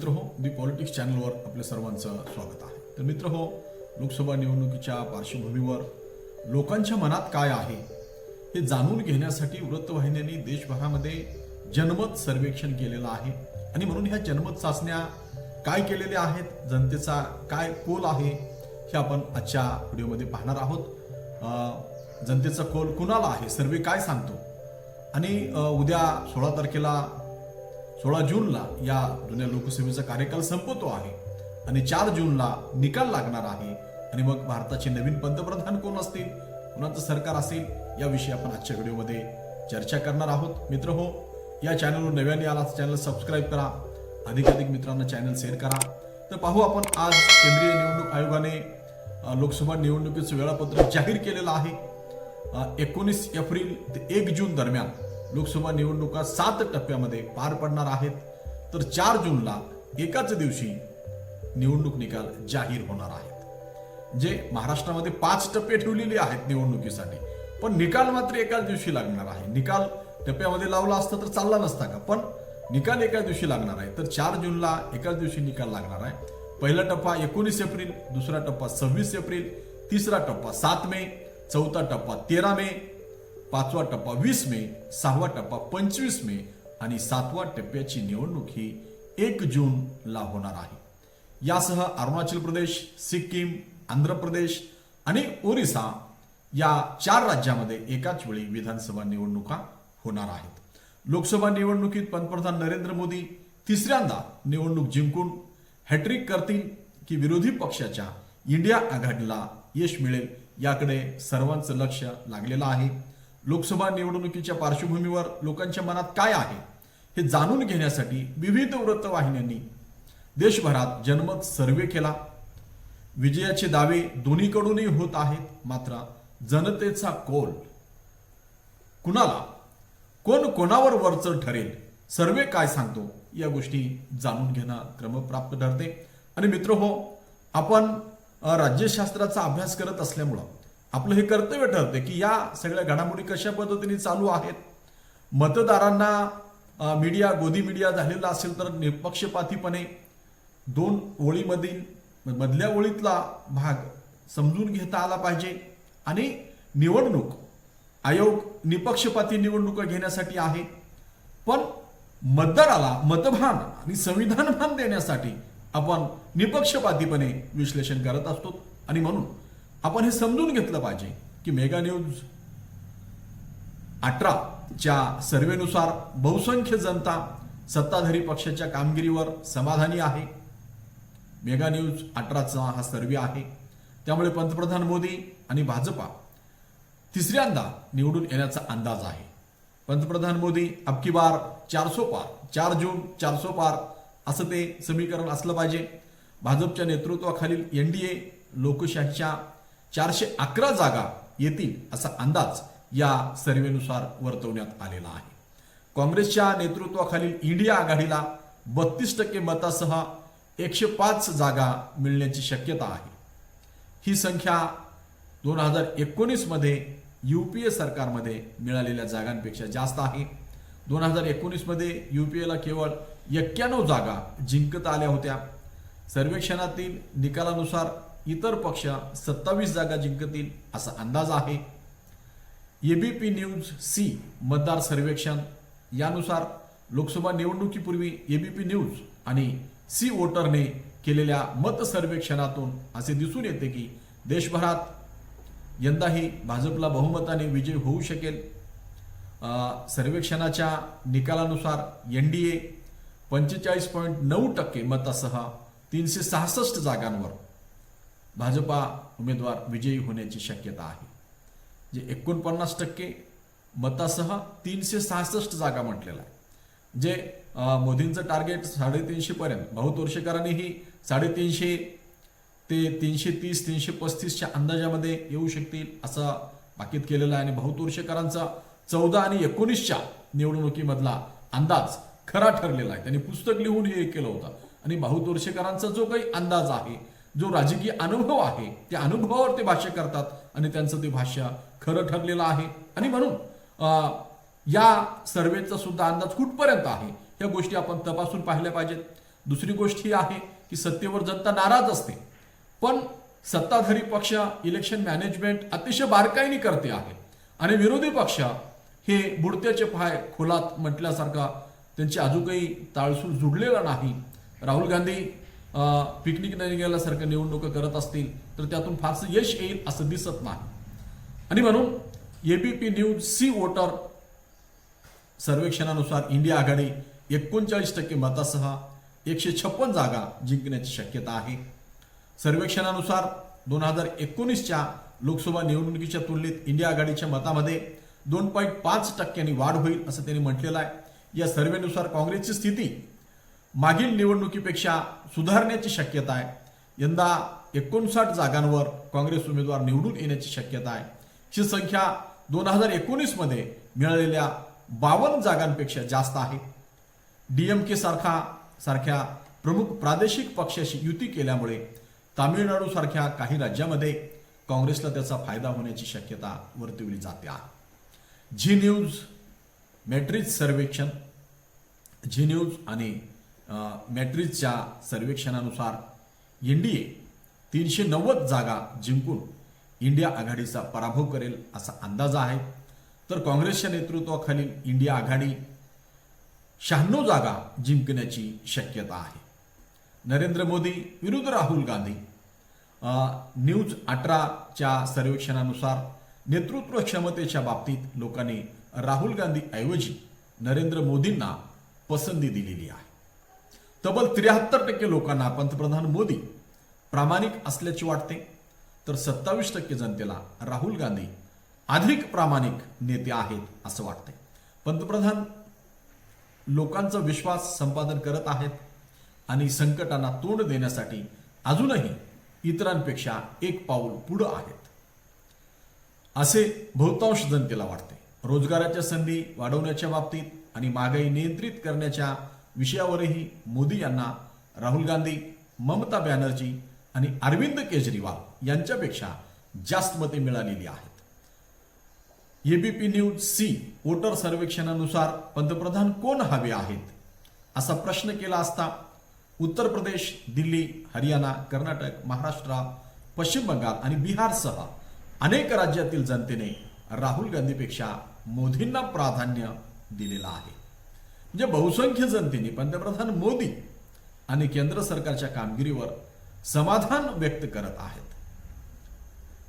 मित्र हो दी पॉलिटिक्स चॅनलवर आपल्या सर्वांचं स्वागत आहे. तर मित्र हो लोकसभा निवडणुकीच्या पार्श्वभूमीवर लोकांच्या मनात काय आहे हे जाणून घेण्यासाठी वृत्तवाहिन्यांनी देशभरामध्ये जनमत सर्वेक्षण केलेलं आहे. आणि म्हणून ह्या जनमत चाचण्या काय केलेल्या आहेत जनतेचा काय कोल आहे हे आपण आजच्या व्हिडिओमध्ये पाहणार आहोत. जनतेचा कोल कुणाला आहे सर्वे काय सांगतो? आणि उद्या सोळा तारखेला सोळा जूनला या जुन्या लोकसेवेचा कार्यकाल संपतो आहे आणि चार जूनला निकाल लागणार आहे. आणि मग भारताचे नवीन पंतप्रधान कोण असतील? कोणाचं सरकार असेल? याविषयी आपण आजच्या व्हिडिओमध्ये चर्चा करणार आहोत. मित्र हो या चॅनलवर नव्याने आला चॅनल सबस्क्राईब करा. अधिकाधिक मित्रांना चॅनल शेअर करा. तर पाहू आपण आज केंद्रीय निवडणूक आयोगाने लोकसभा निवडणुकीचं वेळापत्रक जाहीर केलेलं आहे. एकोणीस एप्रिल ते एक जून दरम्यान लोकसभा निवडणुका सात टप्प्यामध्ये पार पडणार आहेत. तर चार जूनला एकाच दिवशी निवडणूक निकाल जाहीर होणार आहेत. जे महाराष्ट्रामध्ये पाच टप्पे ठेवलेले आहेत निवडणुकीसाठी. पण निकाल मात्र एकाच दिवशी लागणार आहे. निकाल टप्प्यामध्ये लावला असता तर चालला नसता का? पण निकाल एकाच दिवशी लागणार आहे. तर चार जूनला एकाच दिवशी निकाल लागणार आहे. पहिला टप्पा एकोणीस एप्रिल दुसरा टप्पा सव्वीस एप्रिल तिसरा टप्पा सात मे चौथा टप्पा तेरा मे पाचवा टप्पा वीस मे सहावा टप्पा पंचवीस मे आणि सातवा टप्प्याची निवडणूक ही एक जूनला होणार आहे. यासह अरुणाचल प्रदेश सिक्कीम आंध्र प्रदेश आणि ओरिसा या चार राज्यामध्ये एकाच वेळी विधानसभा निवडणुका होणार आहेत. लोकसभा निवडणुकीत पंतप्रधान नरेंद्र मोदी तिसऱ्यांदा निवडणूक जिंकून हॅट्रिक करतील की विरोधी पक्षाच्या इंडिया आघाडीला यश मिळेल याकडे सर्वांचं लक्ष लागलेलं आहे. लोकसभा निवडणुकीच्या पार्श्वभूमीवर लोकांच्या मनात काय आहे हे जाणून घेण्यासाठी विविध वृत्तवाहिन्यांनी देशभरात जनमत सर्वे केला. विजयाचे दावे दोन्हीकडूनही होत आहेत मात्र जनतेचा कोल कुणाला? कोण कोणावर वरचढ ठरेल? सर्वे काय सांगतो या गोष्टी जाणून घेणं क्रमप्राप्त ठरते. आणि मित्र हो आपण राज्यशास्त्राचा अभ्यास करत असल्यामुळं आपलं हे कर्तव्य ठरते की या सगळ्या घडामोडी कशा पद्धतीने चालू आहेत? मतदारांना मीडिया गोदी मीडिया झालेला असेल तर निपक्षपातीपणे दोन ओळीमधील मधल्या ओळीतला भाग समजून घेता आला पाहिजे. आणि निवडणूक आयोग निपक्षपाती निवडणुका घेण्यासाठी आहे. पण मतदाराला मतभान आणि संविधान भान देण्यासाठी आपण निपक्षपातीपणे विश्लेषण करत असतो. आणि म्हणून आपण हे समजून घेतलं पाहिजे की मेगा न्यूज अठराच्या सर्वेनुसार बहुसंख्य जनता सत्ताधारी पक्षाच्या कामगिरीवर समाधानी आहे. मेगा न्यूज अठराचा हा सर्वे आहे. त्यामुळे पंतप्रधान मोदी आणि भाजपा तिसऱ्यांदा निवडून येण्याचा अंदाज आहे. पंतप्रधान मोदी अबकी बार चारसो पार चार जून चारसो पार असं ते समीकरण असलं पाहिजे. भाजपच्या नेतृत्वाखालील एन डी ए लोकशाहीच्या चारशे अकरा जागा येतील असा अंदाज या सर्वेनुसार वर्तवण्यात आलेला आहे. काँग्रेसच्या नेतृत्वाखालील इंडिया आघाडीला बत्तीस टक्के मतासह एकशे पाच जागा मिळण्याची शक्यता आहे. ही संख्या दोन हजार एकोणीसमध्ये यू पी ए सरकारमध्ये मिळालेल्या जागांपेक्षा जास्त आहे. दोन हजार एकोणीसमध्ये यू पी एला केवळ एक्क्याण्णव जागा जिंकता आल्या होत्या. सर्वेक्षणातील निकालानुसार इतर पक्ष सत्तावीस जागा जिंकतील असा अंदाज आहे. एबीपी न्यूज सी मतदार सर्वेक्षण. यानुसार लोकसभा निवडणुकीपूर्वी एबीपी न्यूज आणि सी वोटरने केलेल्या मत सर्वेक्षणातून असे दिसून येते की देशभरात यंदाही भाजपला बहुमताने विजय होऊ शकेल. सर्वेक्षणाच्या निकालानुसार एन डी ए पंचेचाळीस पॉईंट नऊ टक्के मतासह तीनशे सहासष्ट जागांवर भाजपा उमेदवार विजयी होण्याची शक्यता आहे. जे एकोणपन्नास टक्के मतासह तीनशे सहासष्ट जागा म्हटलेला आहे जे मोदींचं टार्गेट साडेतीनशेपर्यंत भाऊ तोरशेकरांनीही साडेतीनशे ते तीनशे तीस तीनशे पस्तीसच्या अंदाजामध्ये येऊ शकतील असं बाकीत केलेलं आहे. आणि भाऊ तोरशेकरांचा चौदा आणि एकोणीसच्या निवडणुकीमधला अंदाज खरा ठरलेला आहे. त्यांनी पुस्तक लिहून हे केलं होतं. आणि भाऊ तोरशेकरांचा जो काही अंदाज आहे जो राजकीय अनुभव आहे त्या अनुभवावर ते भाष्य करतात आणि त्यांचं ते भाष्य खरं ठरलेलं आहे. आणि म्हणून अं, या सर्वेचा सुद्धा अंदाज कुठपर्यंत आहे या गोष्टी आपण तपासून पाहिल्या पाहिजेत. दुसरी गोष्ट ही आहे की सत्तेवर जनता नाराज असते. पण सत्ताधारी पक्ष इलेक्शन मॅनेजमेंट अतिशय बारकाईने करते आहे. आणि विरोधी पक्ष हे बुडत्याचे पाय खोलात म्हटल्यासारखा त्यांची अजून काही ताळसूळ जुडलेला नाही. राहुल गांधी पिकनिक नाही गेल्यासारखं निवडणुका करत असतील तर त्यातून फारसं यश येईल असं दिसत नाही. आणि म्हणून एबीपी न्यूज सी वोटर सर्वेक्षणानुसार इंडिया आघाडी एकोणचाळीस टक्के मतासह एकशे छप्पन जागा जिंकण्याची शक्यता आहे. सर्वेक्षणानुसार दोन हजार एकोणीसच्या लोकसभा निवडणुकीच्या तुलनेत इंडिया आघाडीच्या मतामध्ये दोन पॉईंट पाच टक्क्यांनी वाढ होईल असं त्यांनी म्हटलेलं आहे. या सर्वेनुसार काँग्रेसची स्थिती मागील निवडणुकीपेक्षा सुधारण्याची शक्यता आहे. यंदा एकोणसाठ जागांवर काँग्रेस उमेदवार निवडून येण्याची शक्यता आहे. ही संख्या दोन हजार एकोणीसमध्ये मिळालेल्या बावन्न जागांपेक्षा जास्त आहे. डी एम सारखा सारख्या प्रमुख प्रादेशिक पक्षाशी युती केल्यामुळे तामिळनाडूसारख्या काही राज्यामध्ये काँग्रेसला त्याचा फायदा होण्याची शक्यता वर्तवली जाते. आहे झी न्यूज मॅट्रिज सर्वेक्षण झी न्यूज आणि मॅट्रिजच्या सर्वेक्षणानुसार एन डी ए तीनशे नव्वद जागा जिंकून इंडिया आघाडीचा पराभव करेल असा अंदाज आहे. तर काँग्रेसच्या नेतृत्वाखालील इंडिया आघाडी शहाण्णव जागा जिंकण्याची शक्यता आहे. नरेंद्र मोदी विरुद्ध राहुल गांधी न्यूज अठराच्या सर्वेक्षणानुसार नेतृत्व क्षमतेच्या बाबतीत लोकांनी राहुल गांधीऐवजी नरेंद्र मोदींना पसंती दिलेली आहे. तब्बल त्र्याहत्तर टक्के लोकांना पंतप्रधान मोदी प्रामाणिक असल्याचे वाटते. तर सत्तावीस टक्के जनतेला राहुल गांधी अधिक प्रामाणिक नेते आहेत असं वाटते पंतप्रधान लोकांचा विश्वास संपादन करत आहेत आणि संकटांना तोंड देण्यासाठी अजूनही इतरांपेक्षा एक पाऊल पुढं आहेत. असे बहुतांश जनतेला वाटते. रोजगाराच्या संधी वाढवण्याच्या बाबतीत आणि महागाई नियंत्रित करण्याच्या विषयावरही मोदी यांना राहुल गांधी ममता बॅनर्जी आणि अरविंद केजरीवाल यांच्यापेक्षा जास्त मते मिळालेली आहेत. एबीपी न्यूज सी वोटर सर्वेक्षणानुसार पंतप्रधान कोण हवे आहेत? असा प्रश्न केला असता उत्तर प्रदेश दिल्ली हरियाणा कर्नाटक महाराष्ट्र पश्चिम बंगाल आणि बिहारसह अनेक राज्यातील जनतेने राहुल गांधीपेक्षा मोदींना प्राधान्य दिलेलं आहे. म्हणजे बहुसंख्य जनतेने पंतप्रधान मोदी आणि केंद्र सरकारच्या कामगिरीवर समाधान व्यक्त करत आहेत.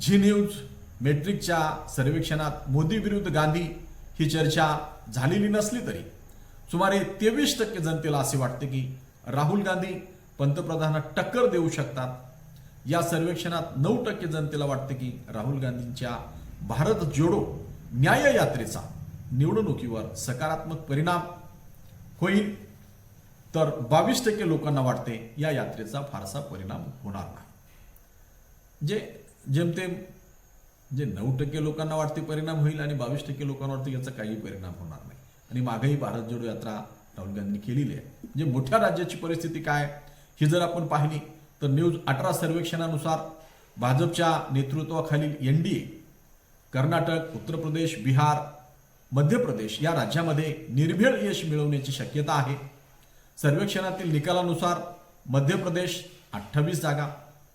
झी न्यूज मेट्रिकच्या सर्वेक्षणात मोदी विरुद्ध गांधी ही चर्चा झालेली नसली तरी सुमारे तेवीस टक्के जनतेला असे वाटते की राहुल गांधी पंतप्रधानांना टक्कर देऊ शकतात. या सर्वेक्षणात नऊ टक्के जनतेला वाटते की राहुल गांधींच्या भारत जोडो न्याय यात्रेचा निवडणुकीवर सकारात्मक परिणाम होईल. तर बावीस टक्के लोकांना वाटते या यात्रेचा फारसा परिणाम होणार नाही. जे जेमतेम जे नऊ टक्के लोकांना वाटते परिणाम होईल आणि बावीस टक्के लोकांना वाटते याचा काही परिणाम होणार नाही. आणि मागेही भारत जोडो यात्रा राहुल गांधींनी केलेली आहे. म्हणजे मोठ्या राज्याची परिस्थिती काय ही जर आपण पाहिली तर न्यूज अठरा सर्वेक्षणानुसार भाजपच्या नेतृत्वाखालील N D A Karnataka Uttar Pradesh Bihar Madhya Pradesh या राज्यामध्ये निर्भीड यश मिळवण्याची शक्यता आहे. सर्वेक्षणातील निकालानुसार मध्य प्रदेश अठ्ठावीस जागा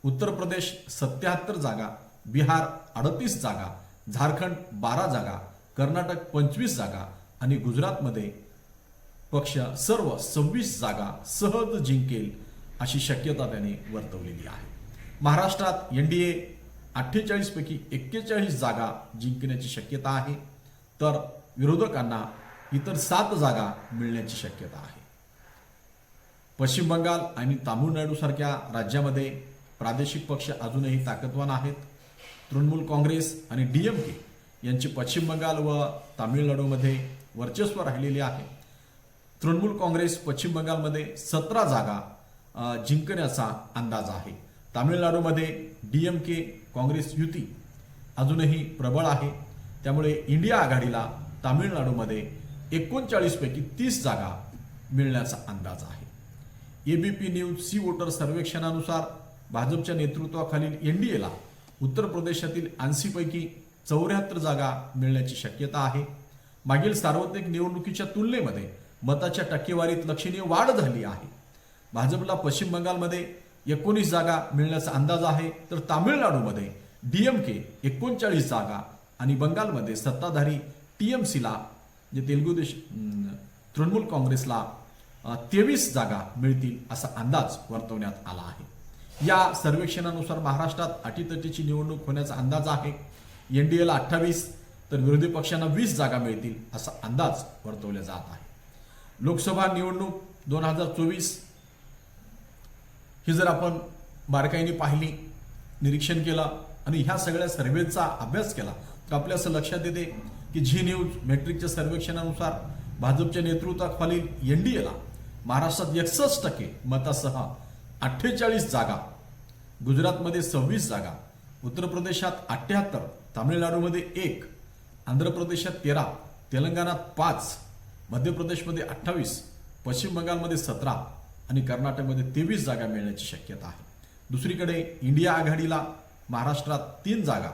उत्तर प्रदेश सत्याहत्तर जागा बिहार अडतीस जागा झारखंड बारा जागा कर्नाटक पंचवीस जागा आणि गुजरातमध्ये पक्ष सर्व सव्वीस जागा सहज जिंकेल अशी शक्यता त्याने वर्तवलेली आहे. महाराष्ट्रात एन डी ए अठ्ठेचाळीसपैकी एक्केचाळीस जागा जिंकण्याची शक्यता आहे. तर विरोधकांना इतर सात जागा मिळण्याची शक्यता आहे. पश्चिम बंगाल आणि तामिळनाडू सारख्या राज्यामध्ये प्रादेशिक पक्ष अजूनही ताकदवान आहेत. तृणमूल काँग्रेस आणि डीएमके यांची पश्चिम बंगाल व तामिळनाडूमध्ये वर्चस्व राहिलेले आहे. तृणमूल काँग्रेस पश्चिम बंगालमध्ये सतरा जागा जिंकण्याचा अंदाज आहे. तामिळनाडूमध्ये डीएमके काँग्रेस युती अजूनही प्रबळ आहे. त्यामुळे इंडिया आघाडीला तामिळनाडूमध्ये एकोणचाळीसपैकी तीस जागा मिळण्याचा अंदाज आहे. A B P news C voter सर्वेक्षणानुसार भाजपच्या नेतृत्वाखालील एन डी एला उत्तर प्रदेशातील ऐंशीपैकी चौऱ्याहत्तर जागा मिळण्याची शक्यता आहे. मागील सार्वत्रिक निवडणुकीच्या तुलनेमध्ये मताच्या टक्केवारीत लक्षणीय वाढ झाली आहे. भाजपला पश्चिम बंगालमध्ये एकोणीस जागा मिळण्याचा अंदाज आहे तर तामिळनाडूमध्ये डी एम के एकोणचाळीस जागा आणि बंगालमध्ये सत्ताधारी टीएमसीला जे म्हणजे तेलुगू देश तृणमूल काँग्रेसला तेवीस जागा मिळतील असा अंदाज वर्तवण्यात आला आहे. या सर्वेक्षणानुसार महाराष्ट्रात अटीतटीची निवडणूक होण्याचा अंदाज आहे. एन डी एला अठ्ठावीस तर विरोधी पक्षांना वीस जागा मिळतील असा अंदाज वर्तवला जात आहे. लोकसभा निवडणूक दोन हजार चोवीस ही जर आपण बारकाईने पाहिली निरीक्षण केलं आणि ह्या सगळ्या सर्वेचा अभ्यास केला तर आपल्या असं लक्षात येते की झी न्यूज मॅट्रिकच्या सर्वेक्षणानुसार भाजपच्या नेतृत्वाखालील एला महाराष्ट्रात एकसष्ट टक्के मतासह अठ्ठेचाळीस जागा गुजरातमध्ये सव्वीस जागा उत्तर प्रदेशात अठ्ठ्याहत्तर तामिळनाडूमध्ये एक आंध्र प्रदेशात तेरा तेलंगणात पाच मध्य प्रदेशमध्ये अठ्ठावीस पश्चिम बंगालमध्ये सतरा आणि कर्नाटकमध्ये तेवीस जागा मिळण्याची शक्यता आहे. दुसरीकडे इंडिया आघाडीला महाराष्ट्रात तीन जागा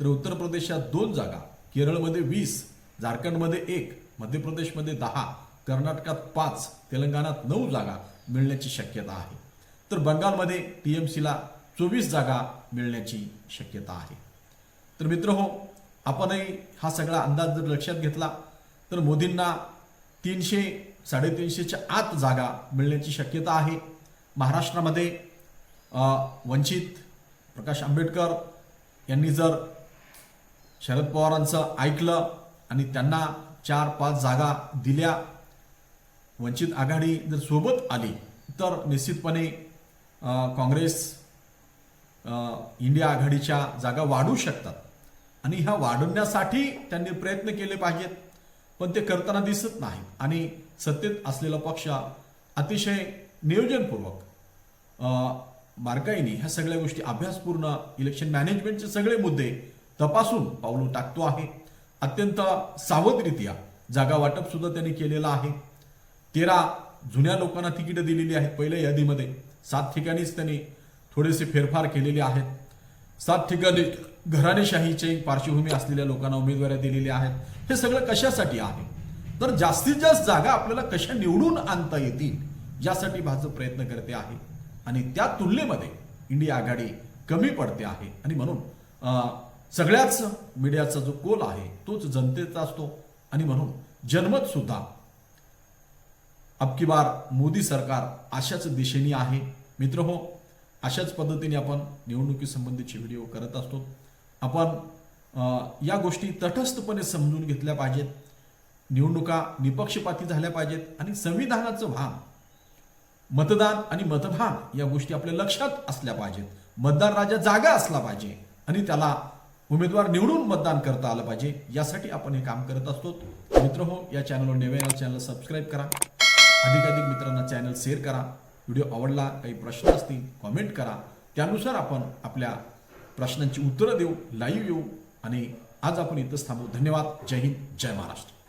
तर उत्तर प्रदेशात दोन जागा केरळमध्ये वीस झारखंडमध्ये एक मध्य प्रदेशमध्ये दहा कर्नाटकात पाच तेलंगणात नऊ जागा मिळण्याची शक्यता आहे. तर बंगालमध्ये टीएमसीला चोवीस जागा मिळण्याची शक्यता आहे. तर मित्र हो आपणही हा सगळा अंदाज जर लक्षात घेतला तर मोदींना तीनशे साडेतीनशेच्या आत जागा मिळण्याची शक्यता आहे. महाराष्ट्रामध्ये वंचित प्रकाश आंबेडकर यांनी जर शरद पवारांचं ऐकलं आणि त्यांना चार पाच जागा दिल्या. वंचित आघाडी जर सोबत आली तर निश्चितपणे काँग्रेस इंडिया आघाडीच्या जागा वाढू शकतात. आणि ह्या वाढवण्यासाठी त्यांनी प्रयत्न केले पाहिजेत पण ते करताना दिसत नाही. आणि सत्तेत असलेला पक्ष अतिशय नियोजनपूर्वक बारकाईने ह्या सगळ्या गोष्टी अभ्यासपूर्ण इलेक्शन मॅनेजमेंटचे सगळे मुद्दे तपासून पावलं टाकतो आहे. अत्यंत सावधरित्या जागा वाटप सुद्धा त्यांनी केलेलं आहे. तेरा जुन्या लोकांना तिकीटं दिलेली आहेत पहिल्या यादीमध्ये. सात ठिकाणीच त्यांनी थोडेसे फेरफार केलेले आहेत. सात ठिकाणी घराणेशाहीची पार्श्वभूमी असलेल्या लोकांना उमेदवाऱ्या दिलेल्या आहेत. हे सगळं कशासाठी आहे? तर जास्तीत जास्त जागा आपल्याला कशा निवडून आणता येतील यासाठी भाजप प्रयत्न करते आहे. आणि त्या तुलनेमध्ये इंडिया आघाडी कमी पडते आहे. आणि म्हणून सगळ्याच मीडियाचा जो कोल आहे तोच जनतेचा असतो. आणि म्हणून जनमत सुद्धा. अबकी बार मोदी सरकार अशाच दिशेने आहे. मित्र हो अशाच पद्धतीने आपण निवडणुकीसंबंधीचे व्हिडिओ करत असतो. आपण या गोष्टी तटस्थपणे समजून घेतल्या पाहिजेत. निवडणुका निपक्षपाती झाल्या पाहिजेत. आणि संविधानाचं भान मतदान आणि मतभान या गोष्टी आपल्या लक्षात असल्या पाहिजेत. मतदार राजा जागा असला पाहिजे. आणि त्याला उमेदवार निवडून मतदान करता आलं पाहिजे. यासाठी आपण हे काम करत असतो. मित्र हो या चॅनलवर नव्या चॅनल सबस्क्राईब करा. अधिकाधिक मित्रांना चॅनल शेअर करा. व्हिडिओ आवडला काही प्रश्न असतील कॉमेंट करा. त्यानुसार आपण आपल्या प्रश्नांची उत्तरं देऊ लाईव्ह येऊ. आणि आज आपण इथंच थांबू. धन्यवाद. जय हिंद जय महाराष्ट्र.